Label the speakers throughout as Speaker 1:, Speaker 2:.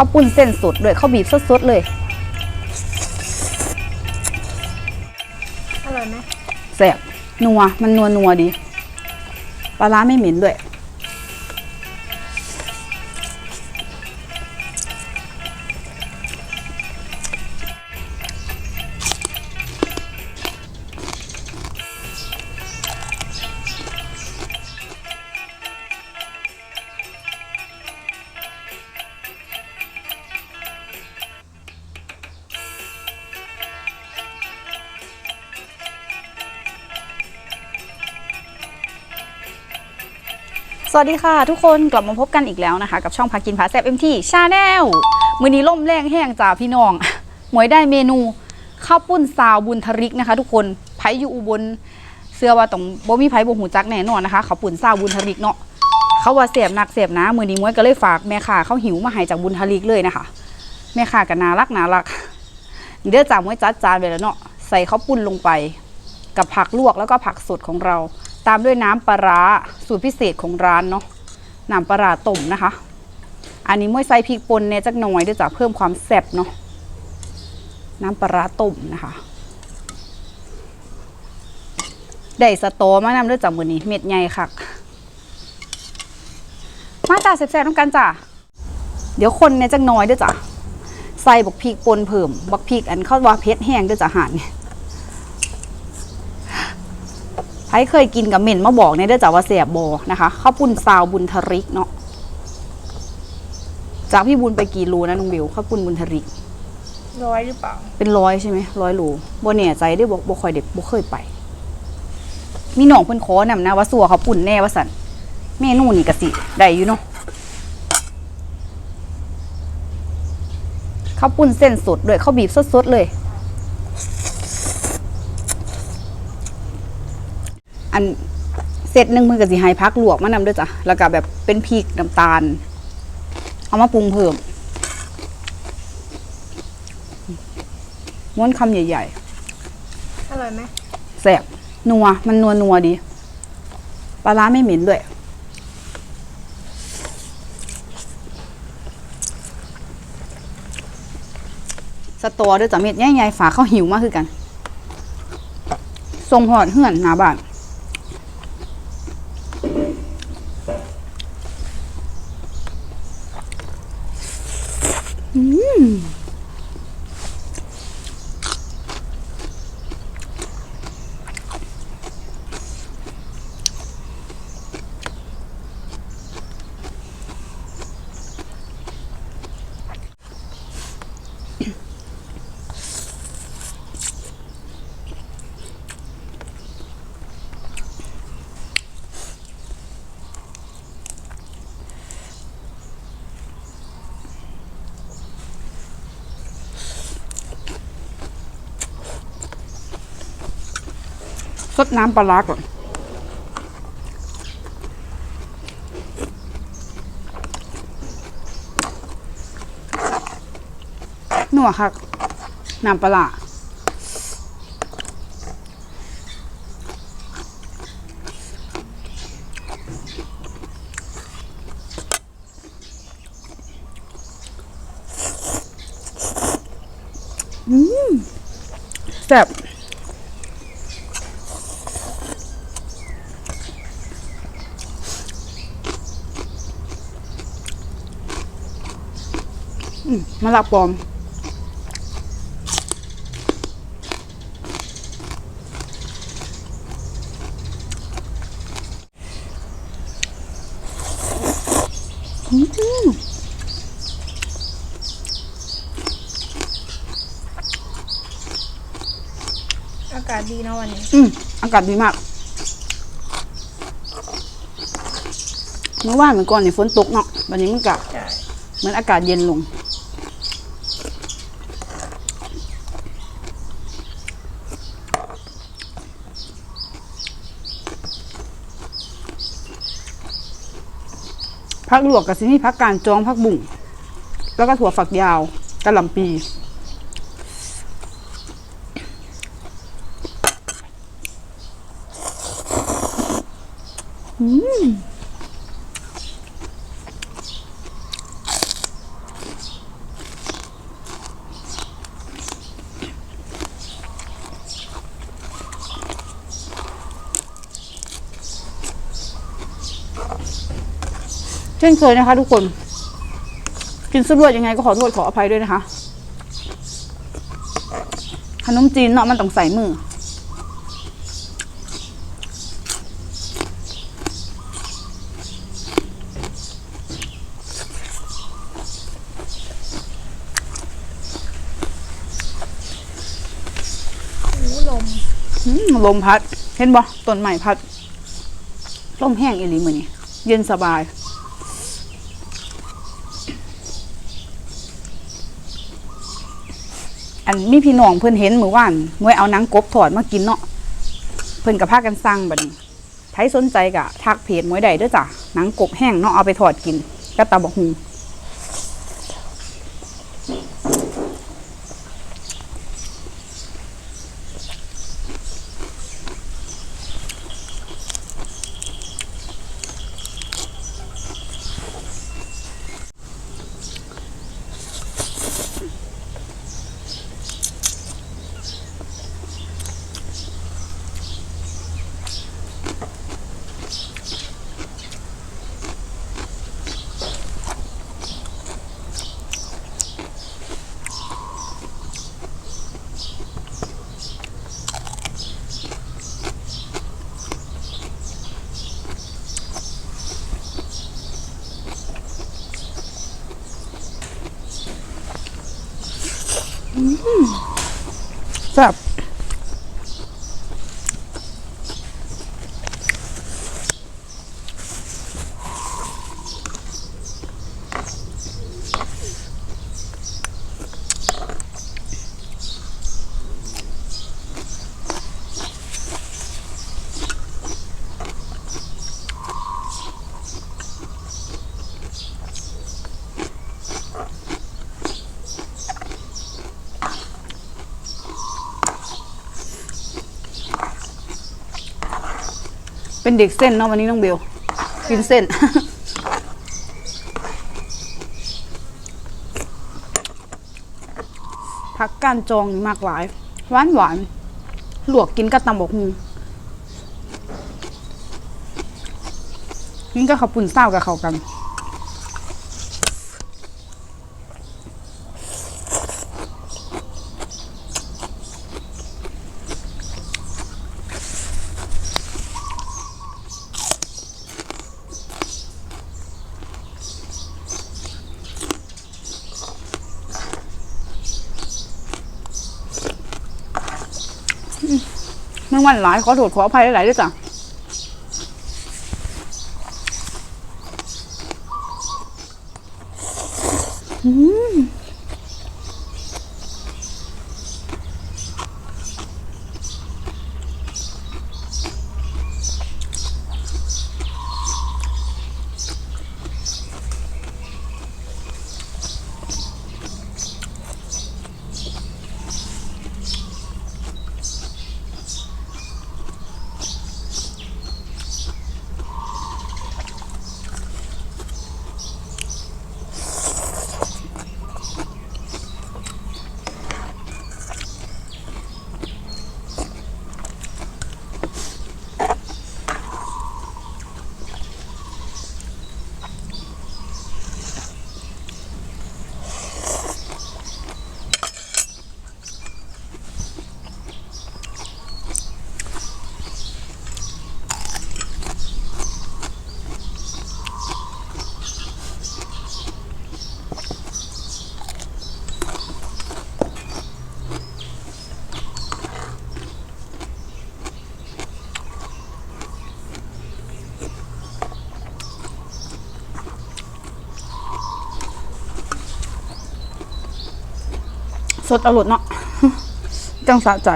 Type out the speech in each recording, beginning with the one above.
Speaker 1: ข้าวปุ้นเส้นสดด้วยข้าวบีบสดๆเลย
Speaker 2: อร่อยไหม
Speaker 1: แซ่บนัวมันนัวนัวๆดี ปลาร้าไม่เหม็นด้วย สวัสดีค่ะ ทุกคนกลับมาพบกันอีกแล้วนะคะ กับช่องพากินพาแซบเอ็มทีชาแนลมือนี้ล่มแรงแห้งจ้าพี่น้องหมวยได้เมนูข้าวปุ้นซาวบุญทริกนะคะ ทุกคนไผอยู่อุบลเสื้อว่าต้องบ่มีไผบ่หูจักแน่นอนนะคะข้าวปุ้นซาวบุญทริกเนาะเขาว่าเสียบหนักเสียบนะมือนี้มวยก็เลยฝากแม่ค้าเขาหิวมาให้จากบุญทริกเลยนะคะ แม่ค้าก็น่ารักน่ารักเดี๋ยวจ่ามวยจัดจานไปแล้วเนาะใส่ข้าวปุ้นลงไป กับผักลวกแล้วก็ผักสดของเรา ตามด้วยน้ำปลาร้าสูตรพิเศษของร้านเนาะน้ำปลาร้าต้มนะคะ อันนี้มวยใส่พริกป่นเนี่ยจักหน่อยดี๋ยวจะเพิ่มความแซ่บเนาะน้ำปลาร้าต้มนะคะได้สตอมานำด้วยจากมือนี้เม็ดใหญ่คักมาจ้าแซ่บๆต้องกันจ้าเดี๋ยวคนเนี่ยจักหน่อยด้วยจ้ะใส่บักพริกป่นเพิ่มบักพริกอันเข้าว่าเผ็ดแห้งด้วยจ้ะหานเนี่ย ใครเคยกินกับเหม็นมาบอกเนี่ยเด้อจ้าว่าเสียบบนะคะข้าวปุ้นซาวบุญทริกเนาะจากพี่บุญไปกี่รูนะน้องบิวข้าวปุ้นบุญทริก
Speaker 2: ร้อยหรือเปล่า
Speaker 1: เป็นร้อยใช่ไหมร้อยรูบ่เนี่ยใจได้บอกบ่คอยเด็กบ่เคยไป มีหนองเพิ่นขอนำนะว่าสัวข้าวปุ้นแน่ว่าสันเมนูนี่กะสิได้อยู่เนาะข้าวปุ้นเส้นสดด้วยข้าวบีบสดๆเลย อันเสร็จหนึ่งมือกับสีไฮพักลวกมานำด้วยจ้ะแล้วก็แบบเป็นพริกน้ำตาล เอามาปรุงเพิ่มม้วนคำใหญ่
Speaker 2: อร่อยไหม
Speaker 1: ๆแสบนัว มันนัวนัวๆดี ปลาร้าไม่เหม็นด้วย สตอด้วยจ้ะเม็ดใหญ่ๆฝาเข้าวหิวมากคือกัน ทรงหอดเหือนหนาบ้าน Hmm. ซดน้ำปลาร้าก่อนหนัวครับน้ำปลาร้าอืมแซ่บ อื มมะละปอมอืม
Speaker 2: อากาศดีนะวันนี้
Speaker 1: อืมอากาศดีมาก เมื่อวานเหมือนก่อนนี่ฝนตกเนาะวันนี้มันกะ
Speaker 2: ใช่
Speaker 1: เหมือนอากาศเย็นลง พักลวกกับสินี่พักการจองพักบุ่ง แล้วก็ถั่วฝักยาวกะหล่ำปี อืม เช่นเคยนะคะ ทุกคน กินสรวดยังไงก็ขอโทษขออภัยด้วยนะคะ ขนมจีนเนาะมันต้องใส่มือ
Speaker 2: หูลม
Speaker 1: อืมลมพัด เห็นบ่ต้นไม้พัด ลมแห้งอีหลีมือนี่เย็นสบาย อันมีพี่น้องเพิ่นเห็นมื้อวานมวยเอานังกบถอดมากินเนาะเพิ่นกับพากันสั่งบัดนี้ใครสนใจกะทักเพจมวยใดด้วยจ้ะหนังกบแห้งเนาะเอาไปถอดกินก็ตาบอกหู แซ่บ เป็นเด็กเส้นเนาะวันนี้น้องเบลกินเส้น ผักก้านจองมากหลายหวานหวานหลวกกินกับตำบกฮูกินกับข้าวปุ่นเศร้ากับเขากัน แมงวันหลายขอโทษขออภัยหลายๆด้วยจ้ะอืม สดอร่อยเนาะจังสะใจ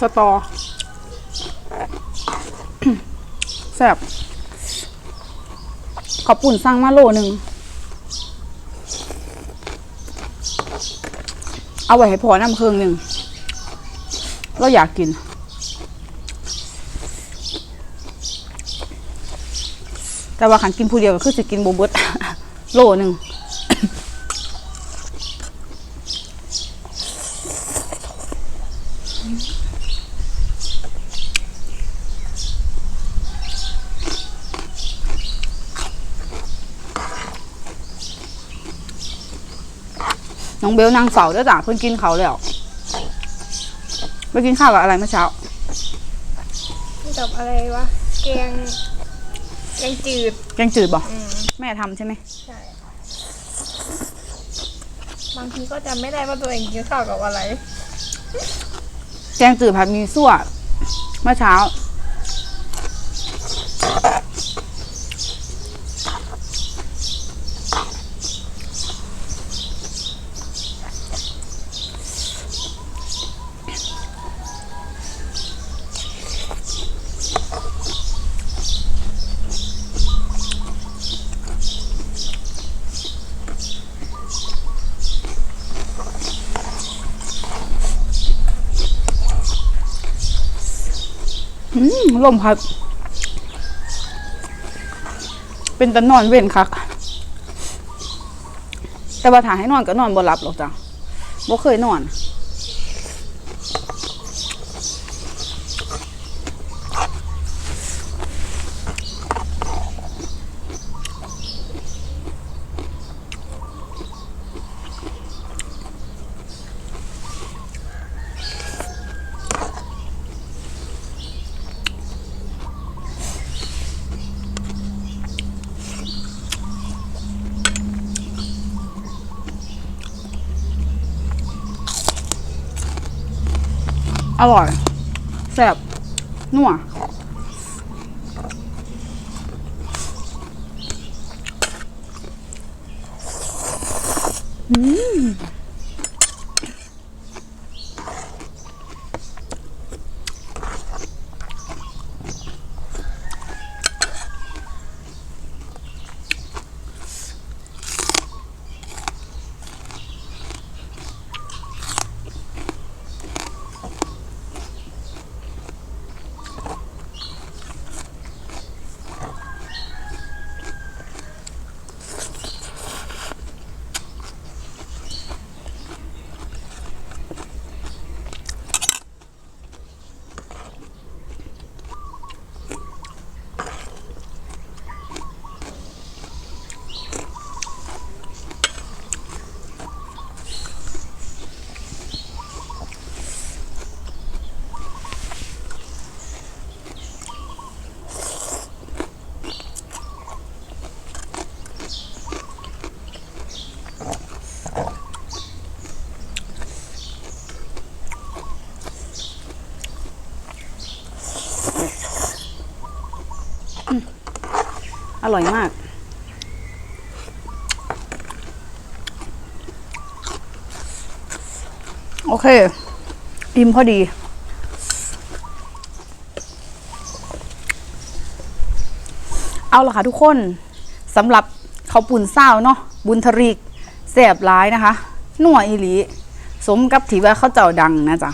Speaker 1: สตอแซ่บขอบปุ่นสั่งมาโลหนึ่ง เอาไว้ให้พอน้ำเครื่องหนึ่ง เราอยากกิน แต่ว่าขันกินผู้เดียวก็คือสิกินโบเบิดโลหนึ่ง น้องเบลนางเสาด้วยจ้ะเพิ่นกินเขาวแล้วไปกินข้าวกับอะไรเมื่อเช้า
Speaker 2: กับอะไรวะแกงแกงจืด
Speaker 1: แกงจืดบอก
Speaker 2: อืม
Speaker 1: แม่ทำใช่ไหม
Speaker 2: ใช่บางทีก็จำไม่ได้ว่าตัวเองกินข้าวกับอะไร
Speaker 1: แกงจืดผัดหมีสั่วเมื่อเช้า อืม ลมพัด เป็นตะนอนเว้นคัก แต่ว่าถ่าให้นอนก็นอนบ่หลับหรอกจ้ะบ่เคยนอน อร่อยแซ่บนัวอืม อร่อยมาก โอเคอิ่มพอดี เอาละค่ะทุกคนสำหรับข้าวปุ่นเศร้าเนาะบุญทริกแสบร้ายนะคะนัวอีหลีสมกับที่ว่าเขาเจ้าดังนะจ๊ะ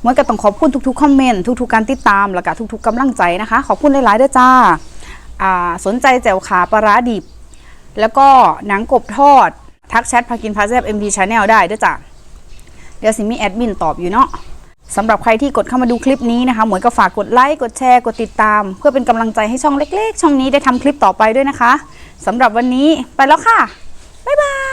Speaker 1: เมวยก็ต้องขอบคุณทุกๆคอมเมนต์ทุกๆการติดตาม แล้วก็ทุกๆกำลังใจนะคะ ขอบคุณหลายๆด้วยจ้า สนใจแจ่วขาปลาร้าดิบ แล้วก็หนังกบทอด ทักแชทพากินพาแซบ MD Channel ได้ด้วยจ้ะเดี๋ยวสิมีแอดมินตอบอยู่เนาะสำหรับใครที่กดเข้ามาดูคลิปนี้นะคะหมวยก็ฝากกดไลค์กดแชร์กดติดตาม เพื่อเป็นกำลังใจให้ช่องเล็ก ๆ ช่องนี้ได้ทำคลิปต่อไปด้วยนะคะสำหรับวันนี้ไปแล้วค่ะบ๊ายบาย